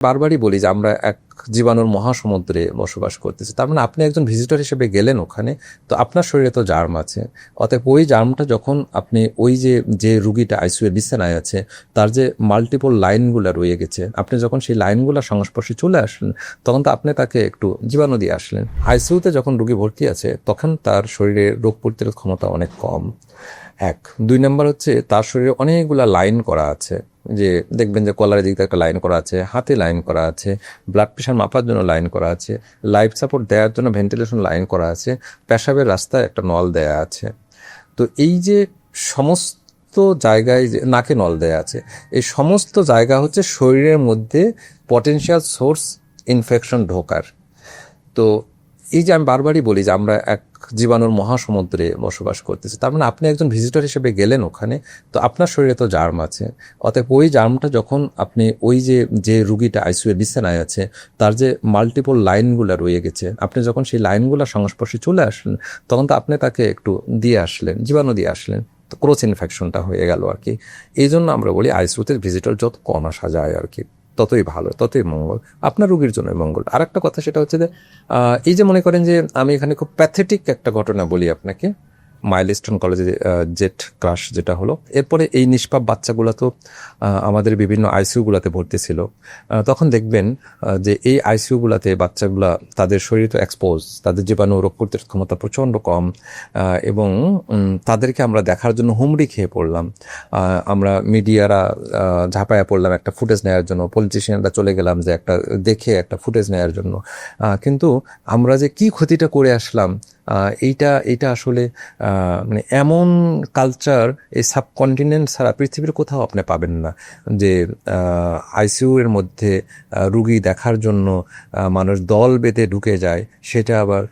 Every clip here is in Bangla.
বারবারই বলি যে আমরা এক জীবাণুর মহাসমুদ্রে বসবাস করতেছে। তার মানে আপনি একজন ভিজিটর হিসেবে গেলেন ওখানে, তো আপনার শরীরে তো জার্ম আছে। অতএব ওই জার্মটা যখন আপনি ওই যে যে রুগীটা আইসিইউ বিছানায় আছে, তার যে মাল্টিপল লাইনগুলো রয়ে গেছে, আপনি যখন সেই লাইনগুলোর সংস্পর্শে চলে আসলেন, তখন তো আপনি তাকে একটু জীবাণু দিয়ে আসলেন। আইসিইউতে যখন রুগী ভর্তি আছে, তখন তার শরীরে রোগ প্রতিরোধ ক্ষমতা অনেক কম। এক। দুই নম্বর হচ্ছে, তার শরীরে অনেকগুলা লাইন করা আছে। যে দেখবেন যে কলারের দিক একটা লাইন করা আছে, হাতে লাইন করা আছে ব্লাড প্রেশার মাপার জন্য লাইন করা আছে লাইফ সাপোর্ট দেওয়ার জন্য ভেন্টিলেশন লাইন করা আছে, পেশাবের রাস্তায় একটা নল দেয়া আছে। তো এই যে সমস্ত জায়গায় যে নাকে নল দেয়া আছে, এই সমস্ত জায়গা হচ্ছে শরীরের মধ্যে পটেন্সিয়াল সোর্স ইনফেকশন ঢোকার। তো এই যে আমি বারবারই বলি যে আমরা এক জীবাণুর মহাসমুদ্রে বসবাস করতেছি, তার মানে আপনি একজন ভিজিটর হিসেবে গেলেন ওখানে, তো আপনার শরীরে তো জার্ম আছে। অতএব ওই জার্মটা যখন আপনি ওই যে যে রুগীটা আইসিইউ বিছানায় আছে, তার যে মাল্টিপল লাইনগুলো রয়ে গেছে, আপনি যখন সেই লাইনগুলো সংস্পর্শে চলে আসলেন, তখন তো আপনি তাকে একটু দিয়ে আসলেন, জীবাণু দিয়ে আসলেন, তো ক্রোচ ইনফেকশনটা হয়ে গেল আর কি। এই জন্য আমরা বলি আইসিইউতে ভিজিটর যত কম আসা যায় আর কি। ততই ভালো, ততই মঙ্গল। আপনার রুগীর জন্য মঙ্গল। আর একটা কথা সেটা হচ্ছে যে এই যে মনে করেন যে আমি এখানে খুব প্যাথেটিক একটা ঘটনা বলি আপনাকে মাইলস্টোন কলেজে জেট ক্রাশ যেটা হলো। এরপরে এই নিষ্পাপ বাচ্চাগুলো তো আমাদের বিভিন্ন আইসিইউগুলোতে ভর্তি ছিল। তখন দেখবেন যে এই আইসিইউগুলোতে বাচ্চাগুলা তাদের শরীর তো এক্সপোজ তাদের জীবাণু রোগ প্রতিরোধ ক্ষমতা প্রচণ্ড কম এবং তাদেরকে আমরা দেখার জন্য হুমড়ি খেয়ে পড়লাম। আমরা মিডিয়ারা ঝাঁপায়া পড়লাম একটা ফুটেজ নেওয়ার জন্য পলিটিশিয়ানরা চলে গেলাম যে একটা, দেখে একটা ফুটেজ নেওয়ার জন্য। কিন্তু আমরা যে কি ক্ষতিটা করে আসলাম এইটা এইটা আসলে মানে এমন কালচার এই সাবকন্টিনেন্ট ছাড়া পৃথিবীর কোথাও আপনি পাবেন না। যে আইসিইউ এর মধ্যে রুগী দেখার জন্য মানুষ দল বেঁধে ঢুকে যায়, সেটা আবার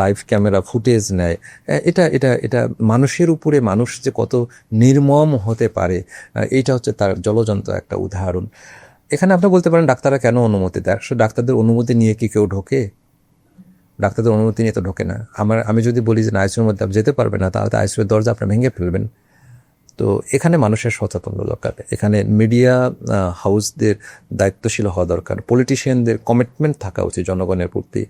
লাইভ ক্যামেরা ফুটেজ নেয়। এটা এটা এটা মানুষের উপরে মানুষ যে কত নির্মম হতে পারে এইটা হচ্ছে তার জলজন্ত একটা উদাহরণ। এখানে আপনি বলতে পারেন, ডাক্তাররা কেন অনুমতি দেয়? ডাক্তারদের অনুমতি নিয়ে কি কেউ ঢোকে? ডাক্তারদের অনুমতি নিয়ে তো ঢোকে না। আমার আমি যদি বলি যে আইসিউর মধ্যে যেতে পারবে না, তাহলে আইসিউর দরজা আপনি ভেঙে ফেলবেন। তো এখানে মানুষের সচেতন দরকার। এখানে মিডিয়া হাউসদের দায়িত্বশীল হওয়া দরকার। পলিটিশিয়ানদের কমিটমেন্ট থাকা উচিত জনগণের প্রতি।